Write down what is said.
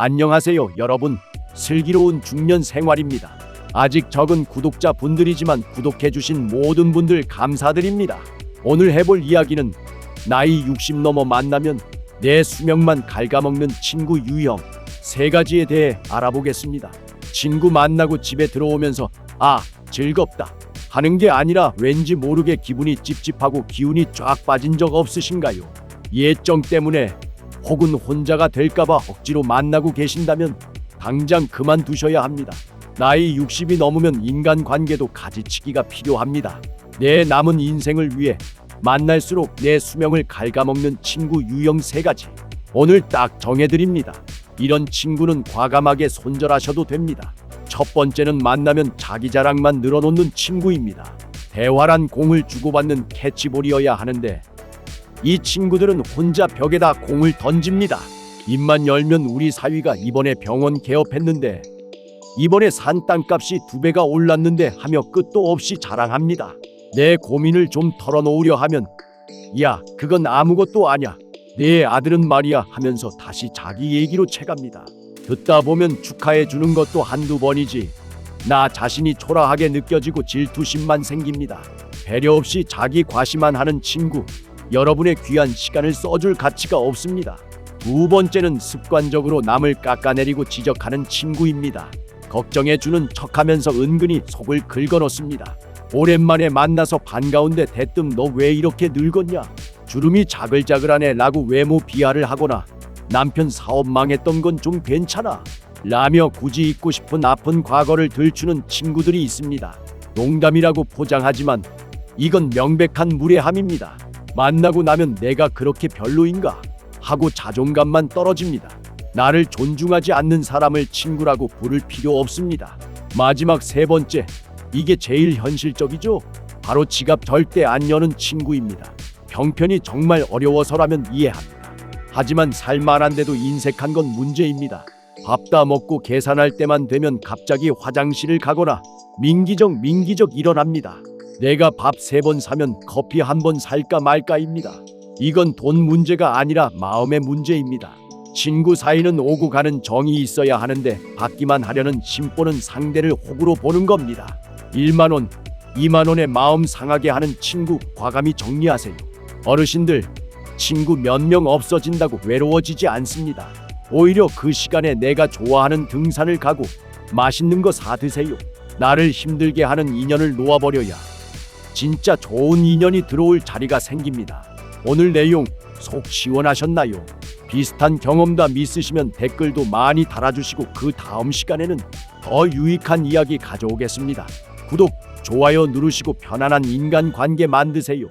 안녕하세요, 여러분. 슬기로운 중년 생활입니다. 아직 적은 구독자 분들이지만 구독해주신 모든 분들 감사드립니다. 오늘 해볼 이야기는 나이 60 넘어 만나면 내 수명만 갉아먹는 친구 유형 세 가지에 대해 알아보겠습니다. 친구 만나고 집에 들어오면서 아, 즐겁다 하는 게 아니라 왠지 모르게 기분이 찝찝하고 기운이 쫙 빠진 적 없으신가요? 예정 때문에 혹은 혼자가 될까봐 억지로 만나고 계신다면 당장 그만두셔야 합니다. 나이 60이 넘으면 인간관계도 가지치기가 필요합니다. 내 남은 인생을 위해 만날수록 내 수명을 갉아먹는 친구 유형 세 가지 오늘 딱 정해드립니다. 이런 친구는 과감하게 손절하셔도 됩니다. 첫 번째는 만나면 자기 자랑만 늘어놓는 친구입니다. 대화란 공을 주고받는 캐치볼이어야 하는데 이 친구들은 혼자 벽에다 공을 던집니다. 입만 열면 우리 사위가 이번에 병원 개업했는데 이번에 산 땅값이 두 배가 올랐는데 하며 끝도 없이 자랑합니다. 내 고민을 좀 털어놓으려 하면 야 그건 아무것도 아냐 내 아들은 말이야 하면서 다시 자기 얘기로 채갑니다. 듣다 보면 축하해 주는 것도 한두 번이지 나 자신이 초라하게 느껴지고 질투심만 생깁니다. 배려 없이 자기 과시만 하는 친구 여러분의 귀한 시간을 써줄 가치가 없습니다. 두 번째는 습관적으로 남을 깎아내리고 지적하는 친구입니다. 걱정해주는 척하면서 은근히 속을 긁어놓습니다. 오랜만에 만나서 반가운데 대뜸 너 왜 이렇게 늙었냐? 주름이 자글자글하네 라고 외모 비하를 하거나 남편 사업 망했던 건 좀 괜찮아 라며 굳이 잊고 싶은 아픈 과거를 들추는 친구들이 있습니다. 농담이라고 포장하지만 이건 명백한 무례함입니다. 만나고 나면 내가 그렇게 별로인가 하고 자존감만 떨어집니다. 나를 존중하지 않는 사람을 친구라고 부를 필요 없습니다. 마지막 세 번째, 이게 제일 현실적이죠? 바로 지갑 절대 안 여는 친구입니다. 형편이 정말 어려워서라면 이해합니다. 하지만 살만한데도 인색한 건 문제입니다. 밥다 먹고 계산할 때만 되면 갑자기 화장실을 가거나 민기적 민기적 일어납니다. 내가 밥 세 번 사면 커피 한 번 살까 말까입니다. 이건 돈 문제가 아니라 마음의 문제입니다. 친구 사이는 오고 가는 정이 있어야 하는데 받기만 하려는 심보는 상대를 호구로 보는 겁니다. 1만 원, 2만 원에 마음 상하게 하는 친구 과감히 정리하세요. 어르신들, 친구 몇 명 없어진다고 외로워지지 않습니다. 오히려 그 시간에 내가 좋아하는 등산을 가고 맛있는 거 사 드세요. 나를 힘들게 하는 인연을 놓아버려야 진짜 좋은 인연이 들어올 자리가 생깁니다. 오늘 내용 속 시원하셨나요? 비슷한 경험담 있으시면 댓글도 많이 달아주시고 그 다음 시간에는 더 유익한 이야기 가져오겠습니다. 구독, 좋아요 누르시고 편안한 인간관계 만드세요.